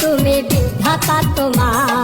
তুমি বিধাতা তোমার।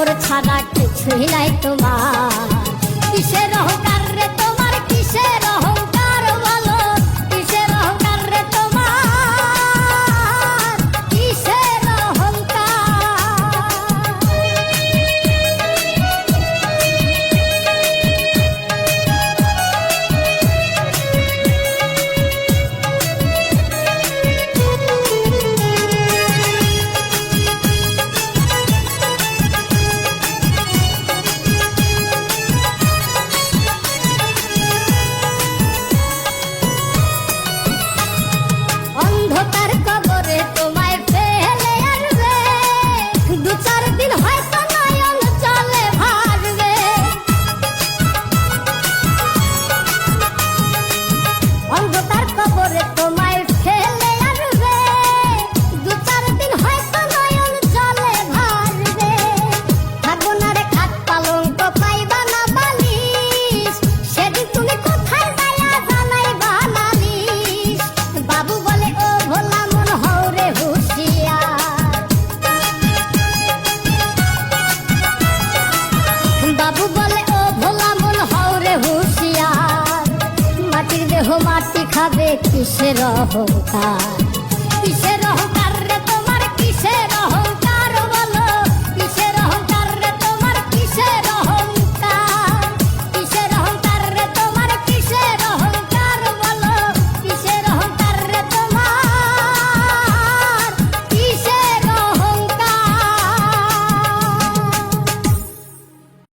কাপড় ছাড়া কিছুই নাই তোমার। দেখাবে কিসের অহংকার?